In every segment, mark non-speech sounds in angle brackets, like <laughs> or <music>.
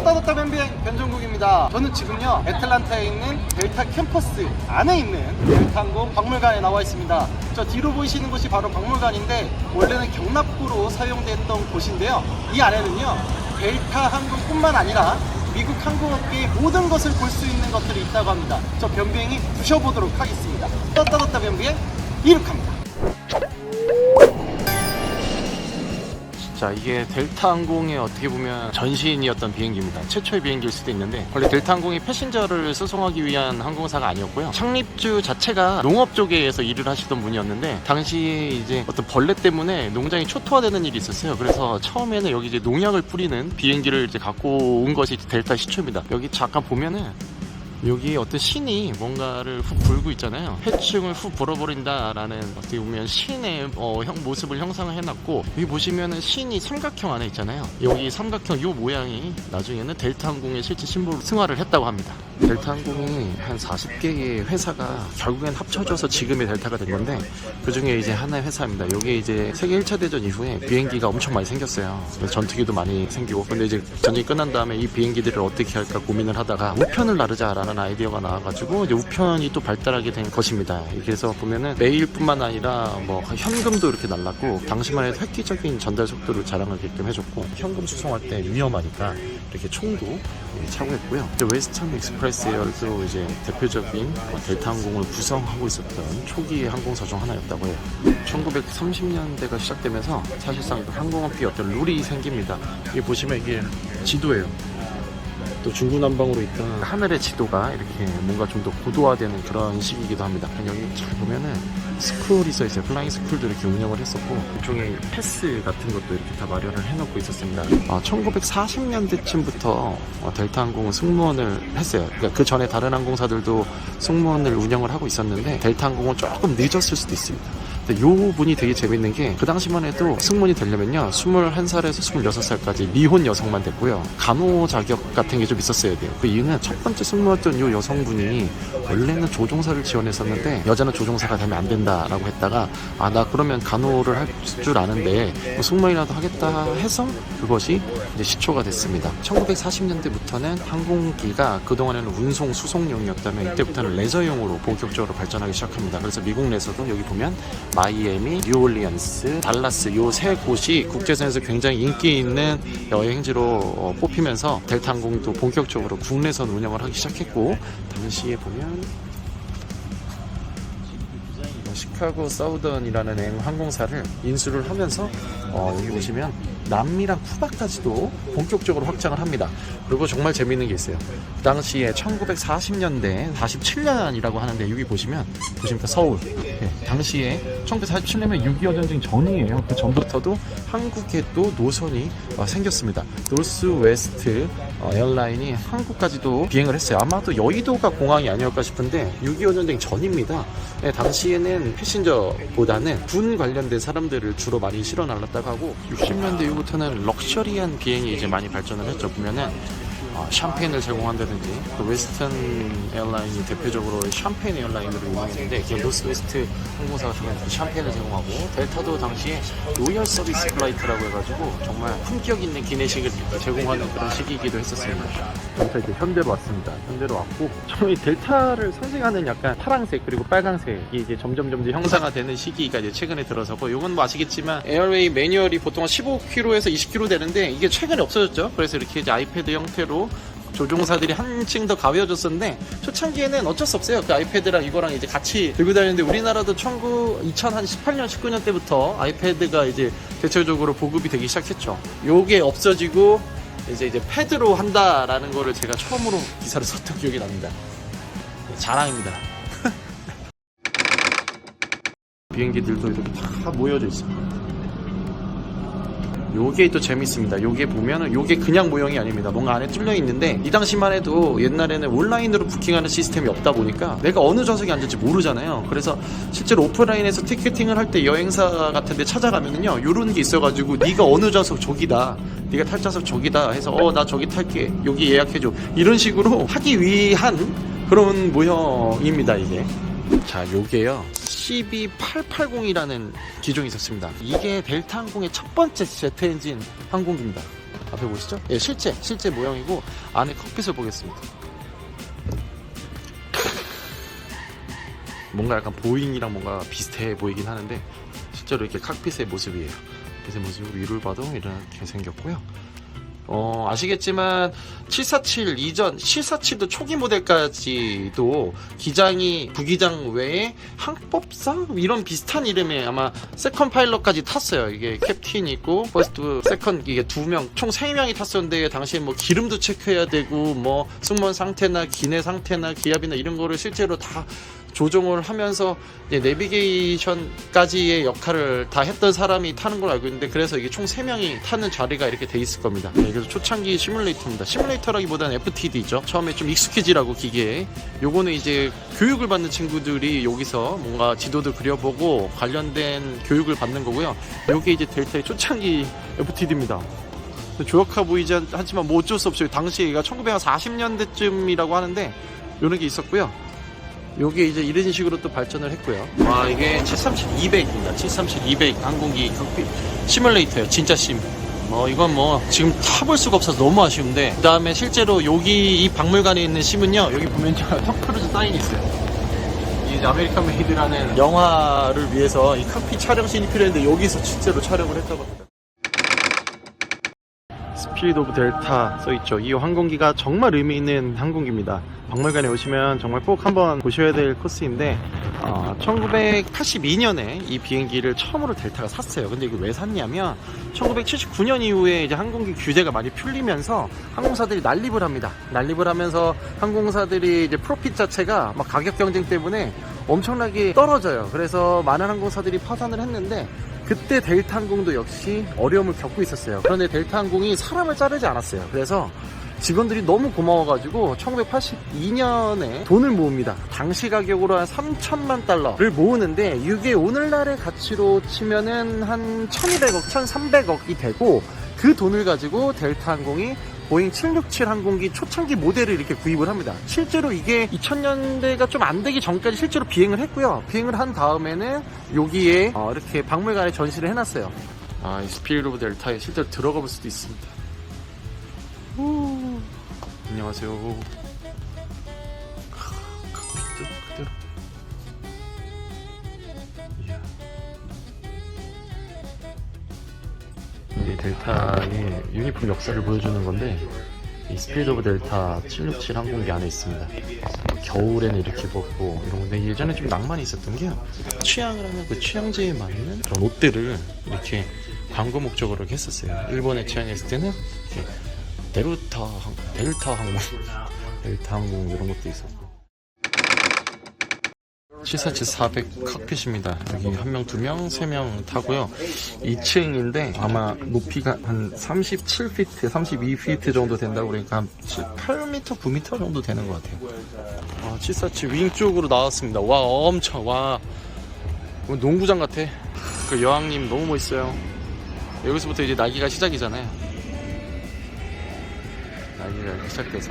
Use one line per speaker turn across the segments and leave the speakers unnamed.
떴다 떴다 뱀비행 변종국입니다. 저는 지금요 애틀란타에 있는 델타 캠퍼스 안에 있는 델타항공 박물관에 나와 있습니다. 저 뒤로 보이시는 곳이 바로 박물관인데 원래는 경납고로 사용됐던 곳인데요. 이 안에는요 델타 항공뿐만 아니라 미국 항공업계의 모든 것을 볼 수 있는 것들이 있다고 합니다. 저 변비행이 부셔보도록 하겠습니다. 떴다 떴다 변비행 이륙합니다.
자 이게 델타 항공의 어떻게 보면 전신이었던 비행기입니다. 최초의 비행기일 수도 있는데 원래 델타 항공이 패신저를 수송하기 위한 항공사가 아니었고요. 창립주 자체가 농업 쪽에서 일을 하시던 분이었는데 당시에 이제 어떤 벌레 때문에 농장이 초토화되는 일이 있었어요. 그래서 처음에는 여기 이제 농약을 뿌리는 비행기를 이제 갖고 온 것이 델타 시초입니다. 여기 잠깐 보면은 여기 어떤 신이 뭔가를 훅 불고 있잖아요. 해충을 훅 불어버린다라는 어떻게 보면 신의 어, 형, 모습을 형상을 해놨고 여기 보시면은 신이 삼각형 안에 있잖아요. 여기 삼각형 요 모양이 나중에는 델타 항공의 실제 심볼로 승화를 했다고 합니다. 델타 항공이 한 40개의 회사가 결국엔 합쳐져서 지금의 델타가 된 건데 그 중에 이제 하나의 회사입니다. 여기 이제 세계 1차 대전 이후에 비행기가 엄청 많이 생겼어요. 전투기도 많이 생기고 근데 이제 전쟁이 끝난 다음에 이 비행기들을 어떻게 할까 고민을 하다가 우편을 나르자라는 아이디어가 나와가지고 이제 우편이 또 발달하게 된 것입니다. 그래서 보면은 메일뿐만 아니라 뭐 현금도 이렇게 날랐고 당시만 해도 획기적인 전달 속도를 자랑하게끔 해줬고 현금 수송할 때 위험하니까 이렇게 총도 예, 차고 했고요. 웨스턴 익스프레스 에어도 이제 대표적인 델타 항공을 구성하고 있었던 초기 항공사 중 하나였다고 해요. 1930년대가 시작되면서 사실상 그 항공업계 어떤 룰이 생깁니다. 이게 보시면 이게 지도예요. 또 중구난방으로 있던 하늘의 지도가 이렇게 뭔가 좀 더 고도화되는 그런 시기이기도 합니다. 여기 잘 보면은 스쿨이 써 있어요. 플라잉 스쿨도 이렇게 운영을 했었고 일종의 패스 같은 것도 이렇게 다 마련을 해놓고 있었습니다. 아, 1940년대쯤부터 델타 항공은 승무원을 했어요. 그러니까 그 전에 다른 항공사들도 승무원을 운영을 하고 있었는데 델타 항공은 조금 늦었을 수도 있습니다. 근데 요 분이 되게 재밌는 게 그 당시만 해도 승무원이 되려면요 21살에서 26살까지 미혼 여성만 됐고요. 간호 자격 같은 게 좀 있었어야 돼요. 그 이유는 첫 번째 승무원했던 요 여성분이 원래는 조종사를 지원했었는데 여자는 조종사가 되면 안 된다라고 했다가 아 나 그러면 간호를 할 줄 아는데 뭐 승무원이라도 하겠다 해서 그것이 이제 시초가 됐습니다. 1940년대부터는 항공기가 그동안에는 운송 수송용이었다면 이때부터는 레저용으로 본격적으로 발전하기 시작합니다. 그래서 미국 내에서도 여기 보면 마이애미, 뉴올리언스, 달라스 요 세 곳이 국제선에서 굉장히 인기 있는 여행지로 어, 뽑히면서 델타 항공도 본격적으로 국내선 운영을 하기 시작했고 당시에 보면 시카고 사우던이라는 행- 항공사를 인수를 하면서 어, 여기 보시면 남미랑 쿠바까지도 본격적으로 확장을 합니다. 그리고 정말 재밌는 게 있어요. 그 당시에 1940년대 47년이라고 하는데 여기 보시면 보십니까 서울. 예, 당시에 1947년이면 6.25 전쟁 전이에요. 그 전부터도 한국에 또 노선이 어, 생겼습니다. 노스 웨스트 어, 에어라인이 한국까지도 비행을 했어요. 아마도 여의도가 공항이 아니었까 싶은데 6.25 전쟁 전입니다. 예, 당시에는 패신저보다는 군 관련된 사람들을 주로 많이 실어 날랐다고 하고 60년대 이후 부터는 럭셔리한 비행이 이제 많이 발전을 했죠. 보면은 어, 샴페인을 제공한다든지 또 웨스턴 에어라인이 대표적으로 샴페인 에어라인으로 유명했는데 그 노스웨스트 항공사가 그 샴페인을 제공하고 델타도 당시에 로열 서비스 플라이트라고 해가지고 정말 품격 있는 기내식을 제공하는 그런 시기이기도 했었습니다. 델타 이제 현대로 왔습니다. 현대로 왔고 저희 델타를 상징하는 약간 파랑색 그리고 빨강색이 이제 점점 점점 형상화 되는 시기가 이제 최근에 들어서고 이건 뭐 아시겠지만 에어웨이 매뉴얼이 보통 15km에서 20km 되는데 이게 최근에 없어졌죠. 그래서 이렇게 이제 아이패드 형태로 조종사들이 한층 더 가벼워졌었는데 초창기에는 어쩔 수 없어요. 그 아이패드랑 이거랑 이제 같이 들고 다니는데 우리나라도 19, 2018년 19년 때부터 아이패드가 이제 대체적으로 보급이 되기 시작했죠. 요게 없어지고 이제 이제 패드로 한다라는 거를 제가 처음으로 기사를 썼던 기억이 납니다. 자랑입니다. <laughs> 비행기들도 이렇게 다 모여져 있습니다. 요게 또 재밌습니다. 요게 보면은 요게 그냥 모형이 아닙니다. 뭔가 안에 뚫려 있는데 이 당시만 해도 옛날에는 온라인으로 부킹하는 시스템이 없다 보니까 내가 어느 좌석에 앉을지 모르잖아요. 그래서 실제로 오프라인에서 티켓팅을 할 때 여행사 같은 데 찾아가면은요. 요런 게 있어가지고 네가 어느 좌석 저기다. 네가 탈 좌석 저기다 해서 어 나 저기 탈게. 여기 예약해줘. 이런 식으로 하기 위한 그런 모형입니다. 이게. 자, 요게요. CB880이라는 기종이 있었습니다. 이게 델타 항공의 첫 번째 제트 엔진 항공기입니다. 앞에 보시죠? 예, 실제 실제 모형이고 안에 칵핏을 보겠습니다. 뭔가 약간 보잉이랑 뭔가 비슷해 보이긴 하는데 실제로 이렇게 칵핏의 모습이에요. 칵핏의 모습 위를 봐도 이렇게 생겼고요. 어, 아시겠지만 747 이전 747도 초기 모델까지도 기장이 부기장 외에 항법사 이런 비슷한 이름의 아마 세컨 파일럿까지 탔어요. 이게 캡틴 있고 퍼스트 세컨 이게 두 명 총 세 명이 탔었는데 당시에 뭐 기름도 체크해야 되고 뭐 승무원 상태나 기내 상태나 기압이나 이런 거를 실제로 다 조종을 하면서 내비게이션까지의 역할을 다 했던 사람이 타는 걸로 알고 있는데 그래서 이게 총 3명이 타는 자리가 이렇게 돼 있을 겁니다. 네, 그래서 초창기 시뮬레이터입니다. 시뮬레이터라기보다는 FTD죠. 처음에 좀 익숙해지라고 기계에. 요거는 이제 교육을 받는 친구들이 여기서 뭔가 지도도 그려보고 관련된 교육을 받는 거고요. 요게 이제 델타의 초창기 FTD입니다. 조약하 보이지 않- 하지만 뭐 어쩔 수 없어요. 당시에 얘가 1940년대쯤이라고 하는데 요런 게 있었고요. 요게 이제 이런 식으로 또 발전을 했고요. 와 이게 737-200입니다. 737-200 항공기 칵핏 시뮬레이터예요. 진짜 심. 뭐 이건 뭐 지금 타볼 수가 없어서 너무 아쉬운데 그 다음에 실제로 여기 이 박물관에 있는 심은요 여기 보면 <laughs> 턱 크루즈 사인이 있어요. 이 아메리칸 메이드라는 영화를 위해서 이 칵핏 촬영신이 필요했는데 여기서 실제로 촬영을 했다고 합니다. 스피릿 오브 델타 써있죠. 이 항공기가 정말 의미 있는 항공기입니다. 박물관에 오시면 정말 꼭 한번 보셔야 될 코스인데, 어, 1982년에 이 비행기를 처음으로 델타가 샀어요. 근데 이거 왜 샀냐면, 1979년 이후에 이제 항공기 규제가 많이 풀리면서 항공사들이 난립을 합니다. 난립을 하면서 항공사들이 이제 프로핏 자체가 막 가격 경쟁 때문에 엄청나게 떨어져요. 그래서 많은 항공사들이 파산을 했는데, 그때 델타 항공도 역시 어려움을 겪고 있었어요. 그런데 델타 항공이 사람을 자르지 않았어요. 그래서 직원들이 너무 고마워가지고 1982년에 돈을 모읍니다. 당시 가격으로 한 3천만 달러를 모으는데 이게 오늘날의 가치로 치면은 한 1200억, 1300억이 되고 그 돈을 가지고 델타 항공이 보잉 767 항공기 초창기 모델을 이렇게 구입을 합니다. 실제로 이게 2000년대가 좀 안 되기 전까지 실제로 비행을 했고요. 비행을 한 다음에는 여기에 어, 이렇게 박물관에 전시를 해놨어요. 아, 이 스피릿 오브 델타에 실제로 들어가 볼 수도 있습니다. 후. 안녕하세요. 하, 칵핏도 그대로. 이야. 이제 델타의 유니폼 역사를 보여주는 건데 이 스피릿 오브 델타 767 항공기 안에 있습니다. 겨울에는 이렇게 입었고 이런 건데 예전에 좀 낭만이 있었던 게 취향을 하면 그 취향제에 맞는 그런 옷들을 이렇게 광고 목적으로 했었어요. 일본에 취향했을 때는 데ル타 항 델타 항공 <laughs> 델타 항공 이런 것도 있었고 747 400 칵핏입니다. 여기 한 명, 두 명, 세 명 타고요. 2층인데 아마 높이가 한 37피트, 32피트 정도 된다고 그러니까 한 7, 8m, 9m 정도 되는 것 같아요. 아, 747윙 쪽으로 나왔습니다. 와, 엄청, 와. 이거 농구장 같아. 그 여왕님 너무 멋있어요. 여기서부터 이제 날개가 시작이잖아요. 날개가 시작돼서.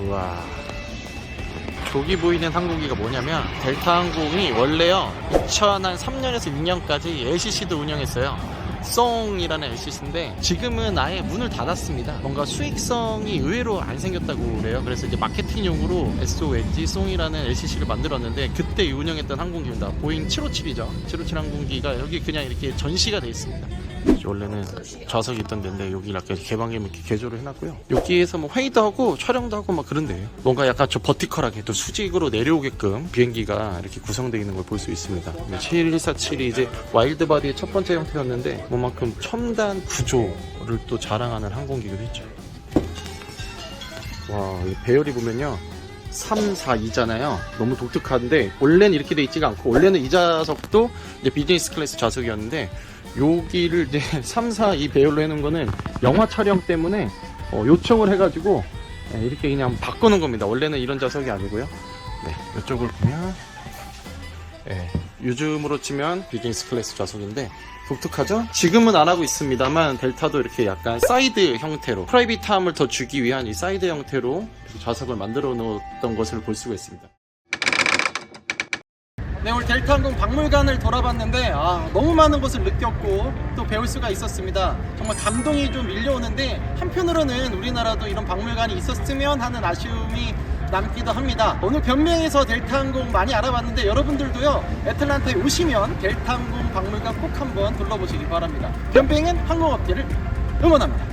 우와. 저기 보이는 항공기가 뭐냐면 델타 항공이 원래요 2003년에서 6년까지 LCC도 운영했어요. 송이라는 LCC인데 지금은 아예 문을 닫았습니다. 뭔가 수익성이 의외로 안 생겼다고 그래요. 그래서 이제 마케팅용으로 SONG 송이라는 LCC를 만들었는데 그때 운영했던 항공기입니다. 보잉 757이죠. 757 항공기가 여기 그냥 이렇게 전시가 돼 있습니다 원래는 좌석이 있던 데인데 여기 이렇게 개방겸 이렇게 개조를 해놨고요. 여기에서 뭐 회의도 하고 촬영도 하고 막 그런데요. 뭔가 약간 좀 버티컬하게 또 수직으로 내려오게끔 비행기가 이렇게 구성되어 있는 걸 볼 수 있습니다. 7147이 이제 와일드바디의 첫 번째 형태였는데 뭐만큼 첨단 구조를 또 자랑하는 항공기기도 했죠. 와, 이 배열이 보면요. 3, 4, 2잖아요. 너무 독특한데 원래는 이렇게 돼 있지가 않고 원래는 이 좌석도 이제 비즈니스 클래스 좌석이었는데 여기를 이제 3, 4, 2 배열로 해놓은 거는 영화 촬영 때문에 어, 요청을 해가지고 네, 이렇게 그냥 바꾸는 겁니다. 원래는 이런 좌석이 아니고요. 네, 이쪽을 보면 네, 요즘으로 치면 비즈니스 클래스 좌석인데 독특하죠? 지금은 안 하고 있습니다만 델타도 이렇게 약간 사이드 형태로 프라이빗함을 더 주기 위한 이 사이드 형태로 좌석을 만들어 놓았던 것을 볼 수가 있습니다.
네, 오늘 델타항공 박물관을 돌아봤는데 아, 너무 많은 것을 느꼈고 또 배울 수가 있었습니다. 정말 감동이 좀 밀려오는데 한편으로는 우리나라도 이런 박물관이 있었으면 하는 아쉬움이 남기도 합니다. 오늘 변명에서 델타항공 많이 알아봤는데 여러분들도요 애틀란타에 오시면 델타항공 박물관 꼭 한번 둘러보시기 바랍니다. 변뱅은 항공업계를 응원합니다.